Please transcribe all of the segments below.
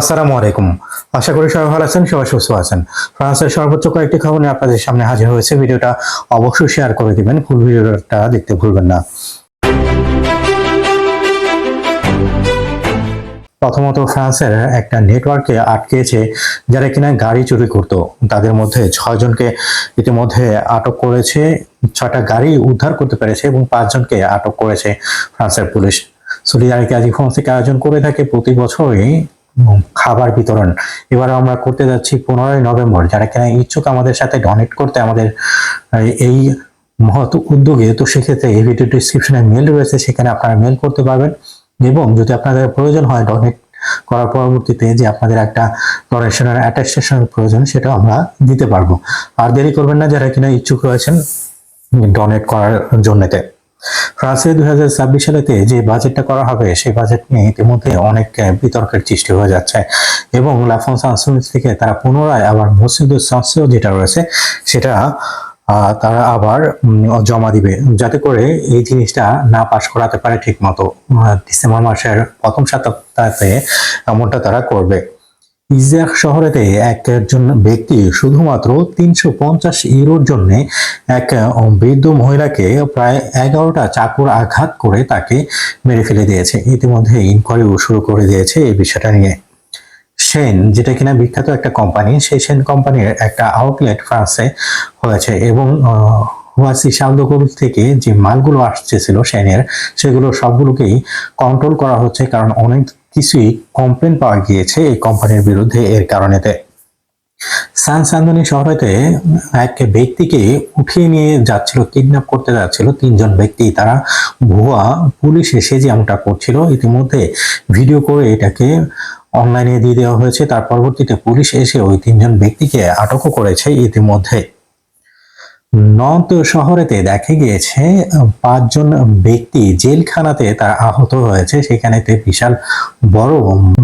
আসসালামু আলাইকুম। আশা করি সবাই ভালো আছেন, সবাই সুস্থ আছেন। ফ্রান্সের সর্বোচ্চ কয়েকটি খবর নিয়ে আপনাদের সামনে হাজির হয়েছে। ভিডিওটা অবশ্যই শেয়ার করে দিবেন ফুল ভিডিওটা দেখতে ভুলবেন না। প্রথমত ফ্রান্সের একটা নেটওয়ার্কে আটকেছে যারা কিনা গাড়ি চুরি করত। তাদের মধ্যে ছয়জনকে ইতিমধ্যে আটক করেছে, ছয়টা গাড়ি উদ্ধার করতে পেরেছে এবং পাঁচজনকে আটক করেছে ফ্রান্সের পুলিশ। সলিডারিটি আজ ফ্রান্স থেকে আয়োজন করে থাকে? প্রতি বছরই খাবার বিতরণ। এবার আমরা করতে যাচ্ছি পনেরোই নভেম্বর। যারা কিনা ইচ্ছুক আমাদের সাথে ডোনেট করতে আমাদের এই মহৎ উদ্যোগে, তো সেক্ষেত্রে এই ভিডিও ডিসক্রিপশনে মেল রয়েছে, সেখানে আপনারা মেল করতে পারবেন। এবং যদি আপনাদের প্রয়োজন হয় ডোনেট করার পরবর্তীতে যে আপনাদের একটা ডোনেশনের অ্যাটাস্টেশনের প্রয়োজন সেটা আমরা দিতে পারব। আর দেরি করবেন না, যারা কিনা ইচ্ছুক রয়েছেন ডোনেট করার জন্যতে। ফ্রান্সে দুই হাজার ছাব্বিশ সালেতে যে বাজেটটা করা হবে, সেই বাজেট নিয়ে ইতিমধ্যে অনেক বিতর্কের সৃষ্টি হয়ে যাচ্ছে। এবং লাফন সাংসুমিত থেকে তারা পুনরায় আবার মসজিদুল সাংসিও যেটা রয়েছে, সেটা তারা আবার জমা দিবে। যাতে করে এই জিনিসটা না পাশ করাতে পারে ঠিক মতো ডিসেম্বর মাসের প্রথম সপ্তাহে এমনটা তারা করবে। ইজাক শহরেতে একজন ব্যক্তি শুধুমাত্র তিনশো পঞ্চাশ ইউরোর জন্য এক বৃদ্ধ মহিলাকে প্রায় এগারোটা চাকুর আঘাত করে তাকে মেরে ফেলে দিয়েছে। ইতিমধ্যে ইনকোয়ারি শুরু করে দিয়েছে এই বিষয়টা নিয়ে। সেন যেটা কিনা বিখ্যাত একটা কোম্পানি সেই সেন কোম্পানির একটা আউটলেট ফ্রান্সে হয়েছে এবং হুয়াসি শালদগোল থেকে যে মালগুলো আসতেছিল সেনের সেগুলো সবগুলোকেই কন্ট্রোল করা হচ্ছে কারণ অনেক কিছুই কমপ্লেন পাওয়া গিয়েছে এই কোম্পানির বিরুদ্ধে এর কারণেতে। সান সান্দনি শহরেতে এক ব্যক্তিকে উঠিয়ে নিয়ে যাচ্ছিল কিডন্যাপ করতে যাচ্ছিল তিনজন ব্যক্তি। তারা ভুয়া পুলিশ এসে যেমনটা করছিল, ইতিমধ্যে ভিডিও করে এটাকে অনলাইনে দিয়ে দেওয়া হয়েছে। তার পরবর্তীতে পুলিশ এসে ওই তিনজন ব্যক্তিকে আটকও করেছে ইতিমধ্যে। নর্থ শহরেতে দেখা গিয়েছে পাঁচজন ব্যক্তি জেলখানাতে তারা আহত হয়েছে। সেখানেতে বিশাল বড়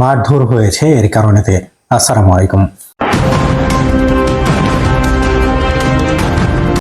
মারধর হয়েছে। এর কারণেতে আসসালামু আলাইকুম।